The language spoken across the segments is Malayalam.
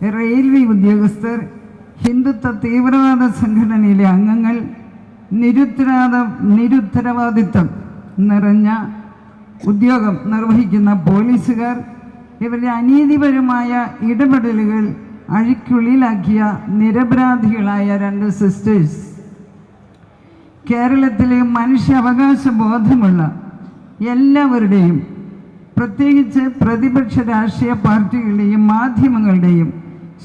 റെയിൽവേ ഉദ്യോഗസ്ഥർ ഹിന്ദുത്വ തീവ്രവാദ സംഘടനയിലെ അംഗങ്ങൾ നിരുത്തരാത നിരുത്തരവാദിത്വം നിറഞ്ഞ ഉദ്യോഗം നിർവഹിക്കുന്ന പോലീസുകാർ ഇവരുടെ അനീതിപരമായ ഇടപെടലുകൾ അഴിക്കുള്ളിലാക്കിയ നിരപരാധികളായ രണ്ട് സിസ്റ്റേഴ്സ് കേരളത്തിലെ മനുഷ്യാവകാശ ബോധമുള്ള എല്ലാവരുടെയും പ്രത്യേകിച്ച് പ്രതിപക്ഷ രാഷ്ട്രീയ പാർട്ടികളുടെയും മാധ്യമങ്ങളുടെയും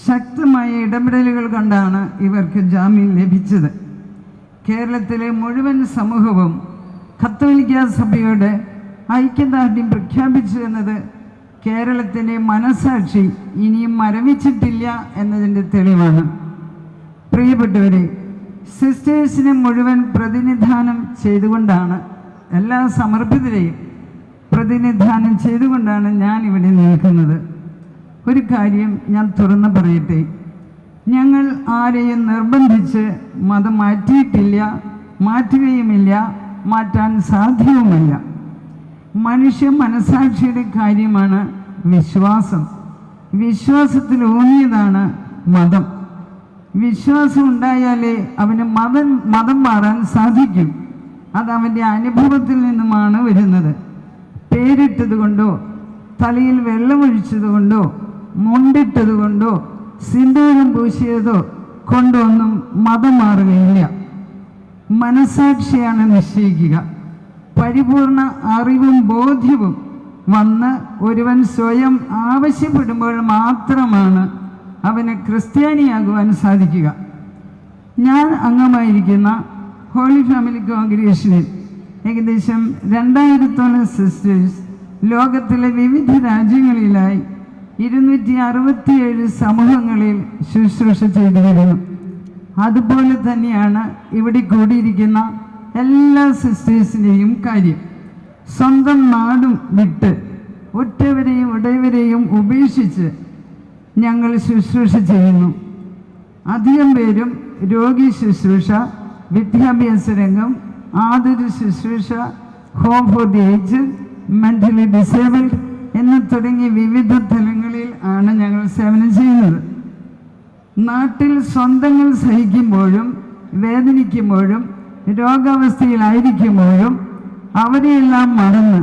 ശക്തമായ ഇടപെടലുകൾ കൊണ്ടാണ് ഇവർക്ക് ജാമ്യം ലഭിച്ചത്. കേരളത്തിലെ മുഴുവൻ സമൂഹവും കത്തോലിക്ക സഭയുടെ ഐക്യദാർഢ്യം പ്രഖ്യാപിച്ചു എന്നത് കേരളത്തിന്റെ മനസാക്ഷി ഇനിയും മരവിച്ചിട്ടില്ല എന്നതിന്റെ തെളിവാണ്. പ്രിയപ്പെട്ടവരെ സിസ്റ്റേഴ്സിനെ മുഴുവൻ പ്രതിനിധാനം ചെയ്തുകൊണ്ടാണ് എല്ലാ സമർപ്പിതരെയും പ്രതിനിധാനം ചെയ്തുകൊണ്ടാണ് ഞാൻ ഇവിടെ നിൽക്കുന്നത്. ഒരു കാര്യം ഞാൻ തുറന്നു പറയട്ടെ. ഞങ്ങൾ ആരെയും നിർബന്ധിച്ച് മതം മാറ്റിയിട്ടില്ല മാറ്റുകയുമില്ല മാറ്റാൻ സാധ്യവുമല്ല. മനുഷ്യ മനസാക്ഷിയുടെ കാര്യമാണ് വിശ്വാസം. വിശ്വാസത്തിൽ ഊന്നിയതാണ് മതം. വിശ്വാസം ഉണ്ടായാലേ അവന് മതം മതം മാറാൻ സാധിക്കും. അത് അവന്റെ അനുഭവത്തിൽ നിന്നുമാണ് വരുന്നത്. പേരിട്ടത് കൊണ്ടോ തലയിൽ വെള്ളമൊഴിച്ചത് കൊണ്ടോ മുണ്ടിട്ടത് കൊണ്ടോ സിന്ദൂരം പൂശിയതോ കൊണ്ടോ ഒന്നും മതം മാറുകയില്ല. മനസാക്ഷിയാണ് നിശ്ചയിക്കുക. പരിപൂർണ അറിവും ബോധ്യവും വന്ന് ഒരുവൻ സ്വയം ആവശ്യപ്പെടുമ്പോൾ മാത്രമാണ് അവന് ക്രിസ്ത്യാനിയാകുവാൻ സാധിക്കുക. ഞാൻ അംഗമായിരിക്കുന്ന ഹോളി ഫാമിലി കോൺഗ്രേഷനിൽ ഏകദേശം രണ്ടായിരത്തോളം സിസ്റ്റേഴ്സ് ലോകത്തിലെ വിവിധ രാജ്യങ്ങളിലായി ഇരുന്നൂറ്റി അറുപത്തിയേഴ് സമൂഹങ്ങളിൽ ശുശ്രൂഷ ചെയ്തു വരുന്നു അതുപോലെ തന്നെയാണ് ഇവിടെ കൂടിയിരിക്കുന്ന എല്ലാ സിസ്റ്റേഴ്സിന്റെയും കാര്യം. സ്വന്തം നാടും വിട്ട് ഒറ്റവരെയും ഉടയവരെയും ഉപേക്ഷിച്ച് ഞങ്ങൾ ശുശ്രൂഷ ചെയ്യുന്നു. അധികം പേരും രോഗി ശുശ്രൂഷ വിദ്യാഭ്യാസ രംഗം ആതുര ശുശ്രൂഷ home for the age mentally disabled എന്ന് തുടങ്ങി വിവിധ തലങ്ങളിൽ ആണ് ഞങ്ങൾ സേവനം ചെയ്യുന്നത്. നാട്ടിൽ സ്വന്തങ്ങൾ സഹിക്കുമ്പോഴും വേദനിക്കുമ്പോഴും രോഗാവസ്ഥയിലായിരിക്കുമ്പോഴും അവരെയെല്ലാം മറന്ന്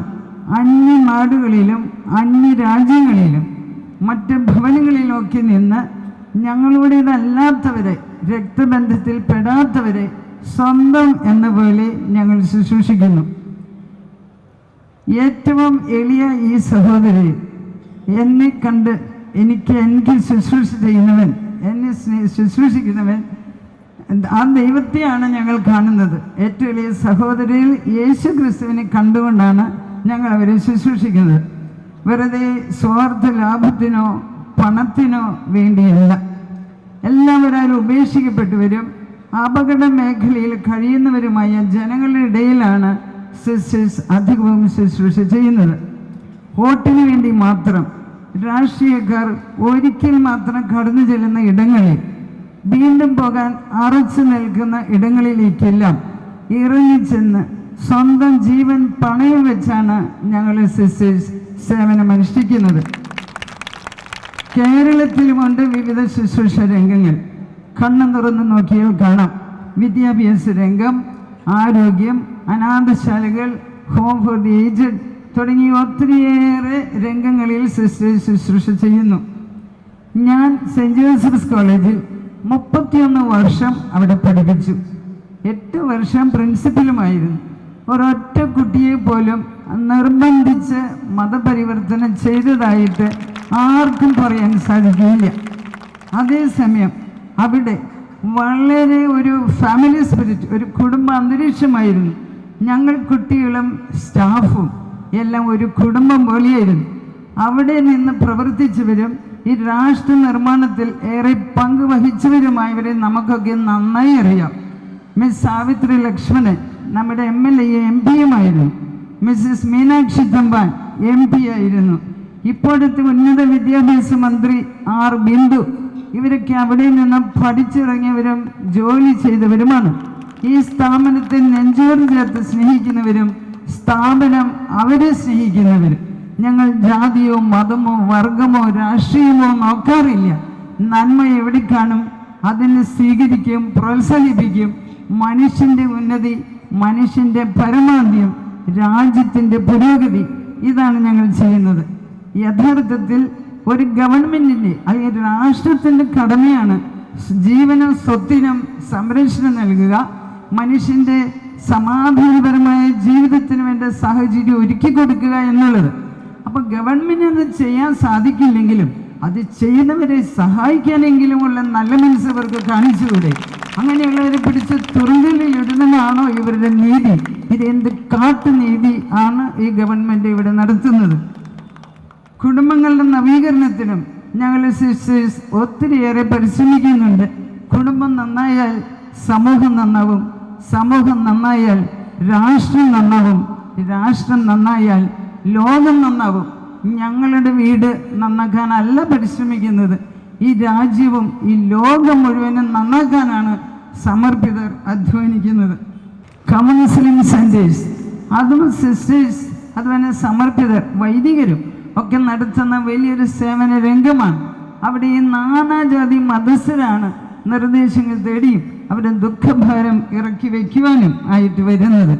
അന്യ നാടുകളിലും അന്യ രാജ്യങ്ങളിലും മറ്റ് ഭവനങ്ങളിലൊക്കെ നിന്ന് ഞങ്ങളുടേതല്ലാത്തവരെ രക്തബന്ധത്തിൽ പെടാത്തവരെ സ്വന്തം എന്ന പോലെ ഞങ്ങൾ ശുശ്രൂഷിക്കുന്നു. ഏറ്റവും എളിയ ഈ സഹോദരി എന്നെ കണ്ട് എനിക്ക് എനിക്ക് ശുശ്രൂഷ ചെയ്യുന്നവൻ എന്നെ ശുശ്രൂഷിക്കുന്നവൻ ആ ദൈവത്തെയാണ് ഞങ്ങൾ കാണുന്നത്. ഏറ്റവും എളിയ സഹോദരിയിൽ യേശു ക്രിസ്തുവിനെ കണ്ടുകൊണ്ടാണ് ഞങ്ങൾ അവരെ ശുശ്രൂഷിക്കുന്നത്. വെറുതെ സ്വാർത്ഥ ലാഭത്തിനോ പണത്തിനോ വേണ്ടിയല്ല. എല്ലാവരും ഉപേക്ഷിക്കപ്പെട്ടവരും അപകട മേഖലയിൽ കഴിയുന്നവരുമായ ജനങ്ങളുടെ ഇടയിലാണ് സിസ്റ്റേഴ്സ് അധികവും ശുശ്രൂഷ ചെയ്യുന്നത്. വോട്ടിന് വേണ്ടി മാത്രം രാഷ്ട്രീയക്കാർ ഒരിക്കൽ മാത്രം കടന്നു ചെല്ലുന്ന ഇടങ്ങളിൽ വീണ്ടും പോകാൻ അറച്ചു നിൽക്കുന്ന ഇടങ്ങളിലേക്കെല്ലാം ഇറങ്ങിച്ചെന്ന് സ്വന്തം ജീവൻ പണയം വെച്ചാണ് ഞങ്ങൾ സിസ്റ്റേഴ്സ് സേവനം അനുഷ്ഠിക്കുന്നത്. കേരളത്തിലുമുണ്ട് വിവിധ ശുശ്രൂഷ രംഗങ്ങൾ. കണ്ണു തുറന്ന് നോക്കിയാൽ കാണാം. വിദ്യാഭ്യാസ രംഗം ആരോഗ്യം അനാഥശാലകൾ ഹോം ഫോർ ദി ഏജഡ് തുടങ്ങി ഒത്തിരിയേറെ രംഗങ്ങളിൽ ശുശ്രൂഷ ചെയ്യുന്നു. ഞാൻ സെന്റ് ജോസഫ്സ് കോളേജിൽ മുപ്പത്തിയൊന്ന് വർഷം അവിടെ പഠിപ്പിച്ചു. എട്ട് വർഷം പ്രിൻസിപ്പലുമായിരുന്നു. ഒരൊറ്റ കുട്ടിയെ പോലും നിർബന്ധിച്ച് മതപരിവർത്തനം ചെയ്തതായിട്ട് ആർക്കും പറയാൻ സാധിക്കില്ല അതേസമയം അവിടെ വളരെ ഒരു ഫാമിലി സ്പിരിറ്റ് ഒരു കുടുംബ അന്തരീക്ഷമായിരുന്നു. ഞങ്ങൾ കുട്ടികളും സ്റ്റാഫും എല്ലാം ഒരു കുടുംബം പോലെയായിരുന്നു. അവിടെ നിന്ന് പ്രവർത്തിച്ചവരും ഈ രാഷ്ട്ര നിർമ്മാണത്തിൽ ഏറെ പങ്ക് വഹിച്ചവരുമായവരെ നമുക്കൊക്കെ നന്നായി അറിയാം. മിസ് സാവിത്രി ലക്ഷ്മണൻ നമ്മുടെ M L A M പിയുമായിരുന്നു Mrs Meenakshi Thampan M P ആയിരുന്നു. ഇപ്പോഴത്തെ ഉന്നത വിദ്യാഭ്യാസ മന്ത്രി ആർ ബിന്ദു ഇവരൊക്കെ അവിടെ നിന്ന് പഠിച്ചിറങ്ങിയവരും ജോലി ചെയ്തവരുമാണ്. ഈ സ്ഥാപനത്തിൽ നെഞ്ചോട് ചേർത്ത് സ്നേഹിക്കുന്നവരും സ്ഥാപനം അവരെ സ്നേഹിക്കുന്നവരും. ഞങ്ങൾ ജാതിയോ മതമോ വർഗമോ രാഷ്ട്രീയമോ നോക്കാറില്ല. നന്മ എവിടെ കാണും? അതിനെ സ്വീകരിക്കും പ്രോത്സാഹിപ്പിക്കും. മനുഷ്യന്റെ ഉന്നതി മനുഷ്യന്റെ പരമാന്ത്യം രാജ്യത്തിന്റെ പുരോഗതി ഇതാണ് ഞങ്ങൾ ചെയ്യുന്നത്. യഥാർത്ഥത്തിൽ ഒരു ഗവൺമെന്റിന്റെ അല്ലെങ്കിൽ രാഷ്ട്രത്തിന്റെ കടമയാണ് ജീവനും സ്വത്തിനും സംരക്ഷണം നൽകുക. മനുഷ്യന്റെ സമാധാനപരമായ ജീവിതത്തിന് വേണ്ട സാഹചര്യം ഒരുക്കി കൊടുക്കുക എന്നുള്ളത്. അപ്പോൾ അത് ചെയ്യാൻ സാധിക്കില്ലെങ്കിലും അത് ചെയ്യുന്നവരെ സഹായിക്കാനെങ്കിലുമുള്ള നല്ല മനസ്സവർക്ക് കാണിച്ചുകൂടെ? അങ്ങനെയുള്ളവരെ പിടിച്ച് തുറങ്കലിൽ ഇടുന്നതാണോ ഇവരുടെ നീതി? ഇത് എന്ത് കാട്ടു നീതി ആണ് ഈ ഗവൺമെന്റ് ഇവിടെ നടത്തുന്നത്? കുടുംബങ്ങളുടെ നവീകരണത്തിനും ഞങ്ങൾ സിസ്റ്റേഴ്സ് ഒത്തിരിയേറെ പരിശ്രമിക്കുന്നുണ്ട്. കുടുംബം നന്നായാൽ സമൂഹം നന്നാവും. സമൂഹം നന്നായാൽ രാഷ്ട്രം നന്നാവും. രാഷ്ട്രം നന്നായാൽ ലോകം നന്നാവും. ഞങ്ങളുടെ വീട് നന്നാക്കാനല്ല പരിശ്രമിക്കുന്നത്. ഈ രാജ്യവും ഈ ലോകം മുഴുവനും നന്നാക്കാനാണ് സമർപ്പിതർ അധ്വാനിക്കുന്നത്. കൗൺസിലിംഗ് സെന്റേഴ്സ് അതും സിസ്റ്റേഴ്സ് അതുപോലെ സമർപ്പിതർ വൈദികരും ഒക്കെ നടത്തുന്ന വലിയൊരു സേവന രംഗമാണ്. അവിടെ ഈ നാനാജാതി മതസ്ഥരാണ് നിർദ്ദേശങ്ങൾ തേടിയും അവരുടെ ദുഃഖഭാരം ഇറക്കി വയ്ക്കുവാനും ആയിട്ട് വരുന്നത്.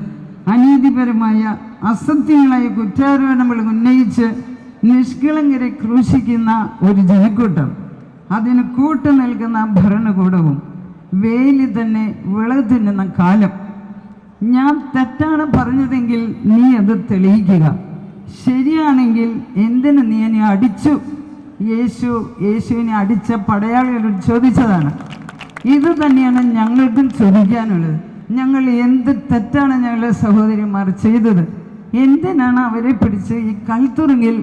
അനീതിപരമായ അസത്യങ്ങളായ കുറ്റാരോപണങ്ങൾ ഉന്നയിച്ച് നിഷ്കളങ്കരെ ക്രൂശിക്കുന്ന ഒരു ജനക്കൂട്ടം. അതിന് കൂട്ടു നൽകുന്ന ഭരണകൂടവും വേലി തന്നെ വിളവ് തിന്നുന്ന കാലം. ഞാൻ തെറ്റാണ് പറഞ്ഞതെങ്കിൽ നീ അത് തെളിയിക്കുക. ശരിയാണെങ്കിൽ എന്തിന് നീ എന്നെ അടിച്ചു? യേശു യേശുവിനെ അടിച്ച പടയാളികളോട് ചോദിച്ചതാണ്. ഇത് തന്നെയാണ് ഞങ്ങൾക്കും ചോദിക്കാനുള്ളത്. ഞങ്ങൾ എന്ത് തെറ്റാണ് ഞങ്ങളുടെ സഹോദരിമാർ ചെയ്തത്? എന്തിനാണ് അവരെ പിടിച്ച് ഈ കൽത്തുറുങ്ങിൽ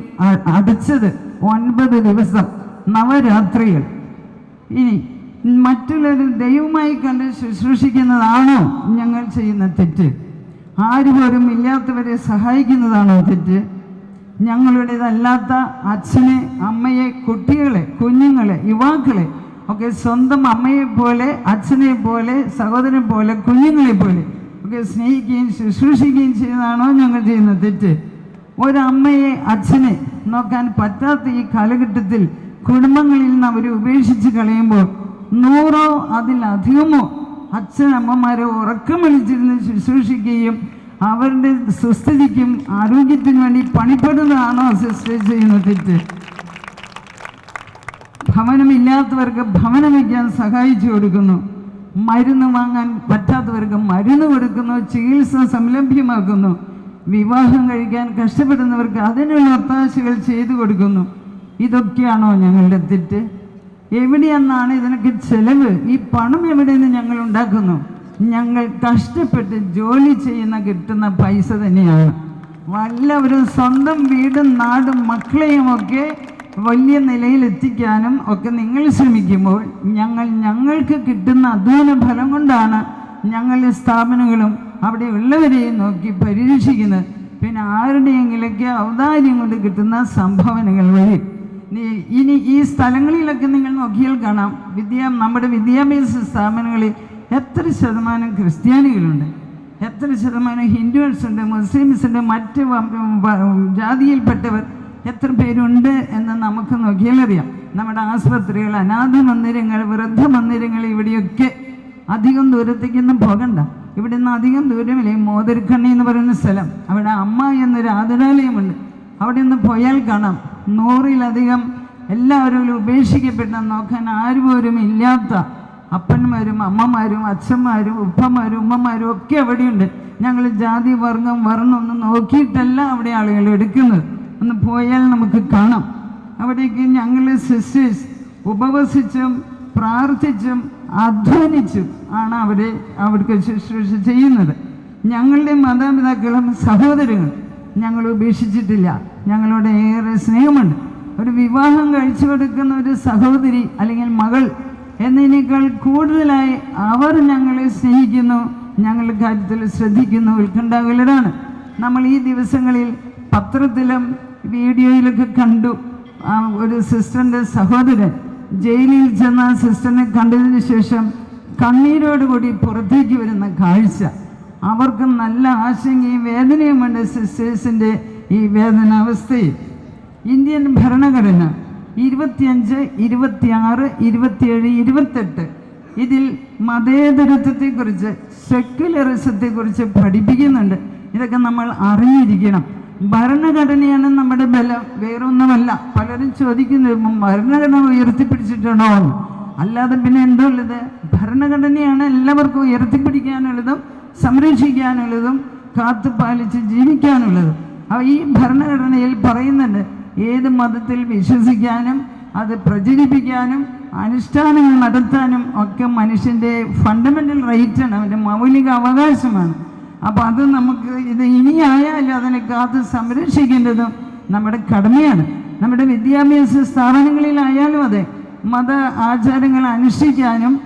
അടിച്ചത്? ഒൻപത് ദിവസം നവരാത്രികൾ. ഇനി മറ്റുള്ളവർ ദൈവമായി കണ്ട് ശുശ്രൂഷിക്കുന്നതാണോ ഞങ്ങൾ ചെയ്യുന്ന തെറ്റ്? ആരുപോലും ഇല്ലാത്തവരെ സഹായിക്കുന്നതാണോ തെറ്റ്? ഞങ്ങളുടേതല്ലാത്ത അച്ഛനെ അമ്മയെ കുട്ടികളെ കുഞ്ഞുങ്ങളെ യുവാക്കളെ ഒക്കെ സ്വന്തം അമ്മയെ പോലെ അച്ഛനെ പോലെ സഹോദരനെ പോലെ കുഞ്ഞുങ്ങളെ പോലെ ഒക്കെ സ്നേഹിക്കുകയും ശുശ്രൂഷിക്കുകയും ചെയ്യുന്നതാണോ ഞങ്ങൾ ചെയ്യുന്ന തെറ്റ്? ഒരമ്മയെ അച്ഛനെ നോക്കാൻ പറ്റാത്ത ഈ കാലഘട്ടത്തിൽ കുടുംബങ്ങളിൽ നിന്ന് അവർ ഉപേക്ഷിച്ച് കളയുമ്പോൾ നൂറോ അതിലധികമോ അച്ഛനമ്മമാരെ ഉറക്കം വിളിച്ചിരുന്ന് ശുശ്രൂഷിക്കുകയും അവരുടെ സുസ്ഥിതിക്കും ആരോഗ്യത്തിനും വേണ്ടി പണിപ്പെടുന്നതാണോ സിസ്റ്റർ ചെയ്യുന്നത് തെറ്റ്? ഭവനമില്ലാത്തവർക്ക് ഭവനം വയ്ക്കാൻ സഹായിച്ചു കൊടുക്കുന്നു. മരുന്ന് വാങ്ങാൻ പറ്റാത്തവർക്ക് മരുന്ന് കൊടുക്കുന്നു. ചികിത്സ സംലഭ്യമാക്കുന്നു. വിവാഹം കഴിക്കാൻ കഷ്ടപ്പെടുന്നവർക്ക് അതിനുള്ള ഒത്താശകൾ ചെയ്തു കൊടുക്കുന്നു. ഇതൊക്കെയാണോ ഞങ്ങളുടെ തെറ്റ്? എവിടെയെന്നാണ് ഇതിനൊക്കെ ചെലവ്? ഈ പണം എവിടെ നിന്ന് ഞങ്ങൾ ഉണ്ടാക്കുന്നു? ഞങ്ങൾ കഷ്ടപ്പെട്ട് ജോലി ചെയ്യുന്ന കിട്ടുന്ന പൈസ തന്നെയാണ്. വല്ലവരും സ്വന്തം വീടും നാടും മക്കളെയും ഒക്കെ വലിയ നിലയിൽ എത്തിക്കാനും ഒക്കെ നിങ്ങൾ ശ്രമിക്കുമ്പോൾ ഞങ്ങൾ ഞങ്ങൾക്ക് കിട്ടുന്ന അധ്വാന ഫലം കൊണ്ടാണ് ഞങ്ങളുടെ സ്ഥാപനങ്ങളും അവിടെ ഉള്ളവരെയും നോക്കി പരിരക്ഷിക്കുന്നത്. പിന്നെ ആരുടെയെങ്കിലൊക്കെ ഔദാര്യം കൊണ്ട് കിട്ടുന്ന സംഭാവനകൾ വഴി. ഇനി ഈ സ്ഥലങ്ങളിലൊക്കെ നിങ്ങൾ നോക്കിയാൽ കാണാം. വിദ്യാ നമ്മുടെ വിദ്യാഭ്യാസ സ്ഥാപനങ്ങളിൽ എത്ര ശതമാനം ക്രിസ്ത്യാനികളുണ്ട്? എത്ര ശതമാനം ഹിന്ദുസ് ഉണ്ട് മുസ്ലിംസ് ഉണ്ട് മറ്റ് ജാതിയിൽപ്പെട്ടവർ എത്ര പേരുണ്ട് എന്ന് നമുക്ക് നോക്കിയാൽ അറിയാം നമ്മുടെ ആസ്പത്രികൾ അനാഥ മന്ദിരങ്ങൾ വൃദ്ധ മന്ദിരങ്ങൾ ഇവിടെയൊക്കെ അധികം ദൂരത്തേക്കൊന്നും പോകണ്ട. ഇവിടെ നിന്ന് അധികം ദൂരമില്ല? മോതിരക്കണ്ണി എന്ന് പറയുന്ന സ്ഥലം. അവിടെ അമ്മ എന്നൊരു ആതുരാലയമുണ്ട്. അവിടെ നിന്ന് പോയാൽ കാണാം. നൂറിലധികം എല്ലാവരും ഉപേക്ഷിക്കപ്പെട്ട നോക്കാൻ ആരുപോലും ഇല്ലാത്ത അപ്പന്മാരും അമ്മമാരും അച്ഛന്മാരും ഉപ്പമാരും ഉമ്മമാരും ഒക്കെ അവിടെയുണ്ട് ഞങ്ങൾ ജാതി വർഗം വർണമൊന്നും നോക്കിയിട്ടല്ല അവിടെ ആളുകൾ എടുക്കുന്നത്. ഒന്ന് പോയാൽ നമുക്ക് കാണാം. അവിടേക്ക് ഞങ്ങൾ സിസ്റ്റേഴ്സ് ഉപവസിച്ചും പ്രാർത്ഥിച്ചും അധ്വാനിച്ചും ആണ് അവരെ അവർക്ക് ശുശ്രൂഷ ചെയ്യുന്നത്. ഞങ്ങളുടെ മാതാപിതാക്കളും സഹോദരങ്ങൾ ഞങ്ങൾ ഉപേക്ഷിച്ചിട്ടില്ല. ഞങ്ങളോട് ഏറെ സ്നേഹമുണ്ട്. ഒരു വിവാഹം കഴിച്ചു കൊടുക്കുന്ന ഒരു സഹോദരി അല്ലെങ്കിൽ മകൾ എന്നതിനേക്കാൾ കൂടുതലായി അവർ ഞങ്ങളെ സ്നേഹിക്കുന്നു ഞങ്ങളുടെ കാര്യത്തിൽ ശ്രദ്ധിക്കുന്നു ഉത്കണ്ഠാകുലരാണ് നമ്മൾ ഈ ദിവസങ്ങളിൽ പത്രത്തിലും വീഡിയോയിലൊക്കെ കണ്ടു. ഒരു സിസ്റ്ററിന്റെ സഹോദരൻ ജയിലിൽ ചെന്ന സിസ്റ്ററിനെ കണ്ടതിന് ശേഷം കണ്ണീരോടുകൂടി പുറത്തേക്ക് വരുന്ന കാഴ്ച. അവർക്ക് നല്ല ആശങ്കയും വേദനയുമുണ്ട് സിസ്റ്റേഴ്സിന്റെ ഈ വേദനാവസ്ഥയിൽ. ഇന്ത്യൻ ഭരണഘടന ഇരുപത്തിയഞ്ച് ഇരുപത്തിയാറ് ഇരുപത്തിയേഴ് ഇരുപത്തെട്ട്. ഇതിൽ മതേതരത്വത്തെക്കുറിച്ച് സെക്യുലറിസത്തെക്കുറിച്ച് പഠിപ്പിക്കുന്നുണ്ട്. ഇതൊക്കെ നമ്മൾ അറിഞ്ഞിരിക്കണം. ഭരണഘടനയാണ് നമ്മുടെ ബലം വേറൊന്നുമല്ല. പലരും ചോദിക്കുന്നത് "ഉം, ഭരണഘടന ഉയർത്തിപ്പിടിച്ചിട്ടുണ്ടോ അല്ലാതെ പിന്നെ എന്തോ ഉള്ളത്? ഭരണഘടനയാണ് എല്ലാവർക്കും ഉയർത്തിപ്പിടിക്കാനുള്ളതും സംരക്ഷിക്കാനുള്ളതും കാത്തു പാലിച്ച് ജീവിക്കാനുള്ളതും. ഈ ഭരണഘടനയിൽ പറയുന്നുണ്ട് ഏത് മതത്തിൽ വിശ്വസിക്കാനും അത് പ്രചരിപ്പിക്കാനും അനുഷ്ഠാനങ്ങൾ നടത്താനും ഒക്കെ മനുഷ്യന്റെ ഫണ്ടമെന്റൽ റൈറ്റാണ് അവന്റെ മൗലിക അവകാശമാണ്. അപ്പോൾ അത് നമുക്ക് ഇത് ഇനിയായാലും അതിനെ കാത്ത് സംരക്ഷിക്കേണ്ടതും നമ്മുടെ കടമയാണ്. നമ്മുടെ വിദ്യാഭ്യാസ സ്ഥാപനങ്ങളിലായാലും അതെ മത ആചാരങ്ങൾ അനുഷ്ഠിക്കാനും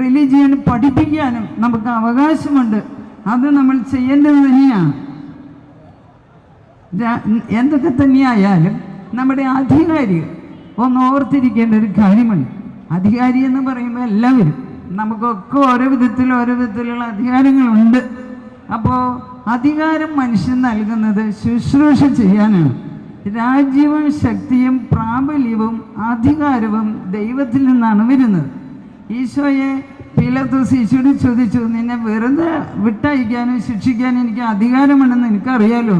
റിലിജിയൻ പഠിപ്പിക്കാനും നമുക്ക് അവകാശമുണ്ട്. അത് നമ്മൾ ചെയ്യേണ്ടത് തന്നെയാണ്. എന്തൊക്കെ തന്നെയായാലും നമ്മുടെ അധികാരികൾ ഒന്ന് ഓർത്തിരിക്കേണ്ട ഒരു കാര്യമാണ് അധികാരി എന്ന് പറയുമ്പോൾ എല്ലാവരും. നമുക്കൊക്കെ ഓരോ വിധത്തിൽ ഓരോ വിധത്തിലുള്ള അധികാരങ്ങളുണ്ട്. അപ്പോൾ അധികാരം മനുഷ്യൻ നൽകുന്നത് ശുശ്രൂഷ ചെയ്യാനാണ്. രാജ്യവും ശക്തിയും പ്രാബല്യവും അധികാരവും ദൈവത്തിൽ നിന്നാണ് വരുന്നത്. ഈശോയെ പീലത്തോസ് ഈശോയോട് ചോദിച്ചു നിന്നെ വെറുതെ വിട്ടയക്കാനും ശിക്ഷിക്കാനും എനിക്ക് അധികാരമുണ്ടെന്ന് എനിക്കറിയാലോ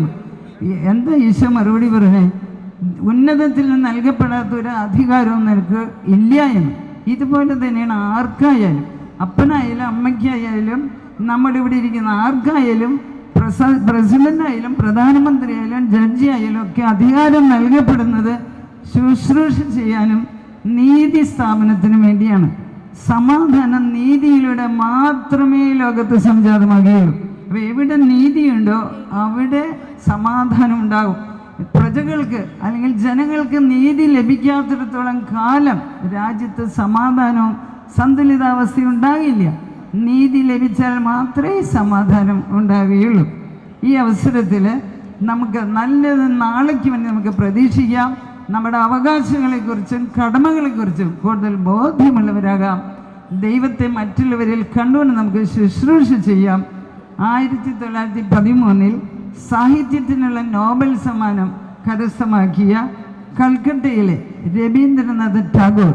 എന്താ ഈശോ മറുപടി പറഞ്ഞേ? ഉന്നതത്തിൽ നിന്ന് നൽകപ്പെടാത്ത ഒരു അധികാരവും നിനക്ക് ഇല്ല എന്ന്. ഇതുപോലെ തന്നെയാണ് ആർക്കായാലും അപ്പനായാലും അമ്മയ്ക്കായാലും നമ്മുടെ ഇവിടെ ഇരിക്കുന്ന ആർക്കായാലും പ്രസ പ്രസിഡന്റായാലും പ്രധാനമന്ത്രിയായാലും ജഡ്ജി ആയാലും ഒക്കെ അധികാരം നൽകപ്പെടുന്നത് ശുശ്രൂഷ ചെയ്യാനും നീതി സ്ഥാപനത്തിന് വേണ്ടിയാണ്. സമാധാനം നീതിയിലൂടെ മാത്രമേ ലോകത്ത് സംജാതമാകുകയുള്ളൂ. അപ്പോൾ എവിടെ നീതിയുണ്ടോ അവിടെ സമാധാനം ഉണ്ടാകും. പ്രജകൾക്ക് അല്ലെങ്കിൽ ജനങ്ങൾക്ക് നീതി ലഭിക്കാത്തിടത്തോളം കാലം രാജ്യത്ത് സമാധാനവും സന്തുലിതാവസ്ഥയും ഉണ്ടാകില്ല. നീതി ലഭിച്ചാൽ മാത്രമേ സമാധാനം ഉണ്ടാവുകയുള്ളൂ. ഈ അവസരത്തിൽ നമുക്ക് നല്ലത് നാളേക്ക് വേണ്ടി നമുക്ക് പ്രതീക്ഷിക്കാം. നമ്മുടെ അവകാശങ്ങളെക്കുറിച്ചും കടമകളെക്കുറിച്ചും കൂടുതൽ ബോധ്യമുള്ളവരാകാം. ദൈവത്തെ മറ്റുള്ളവരിൽ കണ്ടുകൊണ്ട് നമുക്ക് ശുശ്രൂഷ ചെയ്യാം. ആയിരത്തി തൊള്ളായിരത്തി പതിമൂന്നിൽ സാഹിത്യത്തിനുള്ള നോബൽ സമ്മാനം കരസ്ഥമാക്കിയ കൽക്കട്ടയിലെ രവീന്ദ്രനാഥ് ടാഗോർ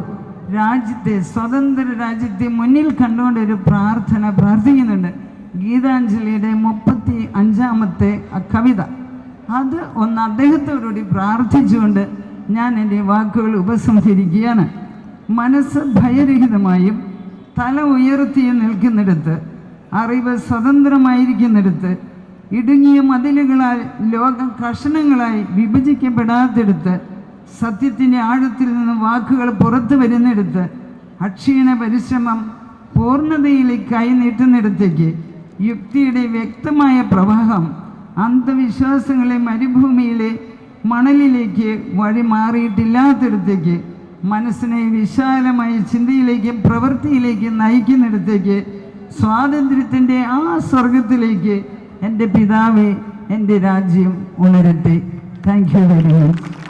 രാജ്യത്തെ സ്വതന്ത്ര രാജ്യത്തെ മുന്നിൽ കണ്ടുകൊണ്ട് ഒരു പ്രാർത്ഥന പ്രാർത്ഥിക്കുന്നുണ്ട്. ഗീതാഞ്ജലിയുടെ മുപ്പത്തി അഞ്ചാമത്തെ കവിത. അത് ഒന്ന് അദ്ദേഹത്തോടുകൂടി പ്രാർത്ഥിച്ചുകൊണ്ട് ഞാൻ എന്റെ വാക്കുകൾ ഉപസംഹരിക്കുകയാണ്. മനസ്സ് ഭയരഹിതമായും തല ഉയർത്തി നിൽക്കുന്നിടത്ത് അറിവ് സ്വതന്ത്രമായിരിക്കുന്നിടത്ത് ഇടുങ്ങിയ മതിലുകളാൽ ലോകം കഷണങ്ങളായി വിഭജിക്കപ്പെടാത്തിടത്ത് സത്യത്തിന്റെ ആഴത്തിൽ നിന്ന് വാക്കുകൾ പുറത്തു വരുന്നിടത്ത് അക്ഷീണ പരിശ്രമം പൂർണതയിലേക്കായി നീട്ടുന്നിടത്തേക്ക് യുക്തിയുടെ വ്യക്തമായ പ്രവാഹം അന്ധവിശ്വാസങ്ങളെ മരുഭൂമിയിലെ മണലിലേക്ക് വഴി മാറിയിട്ടില്ലാത്തിടത്തേക്ക് മനസ്സിനെ വിശാലമായ ചിന്തയിലേക്കും പ്രവൃത്തിയിലേക്കും നയിക്കുന്നിടത്തേക്ക് സ്വാതന്ത്ര്യത്തിന്റെ ആ സ്വർഗത്തിലേക്ക് എന്റെ പിതാവേ എന്റെ രാജ്യം ഉണരട്ടെ. Thank you very much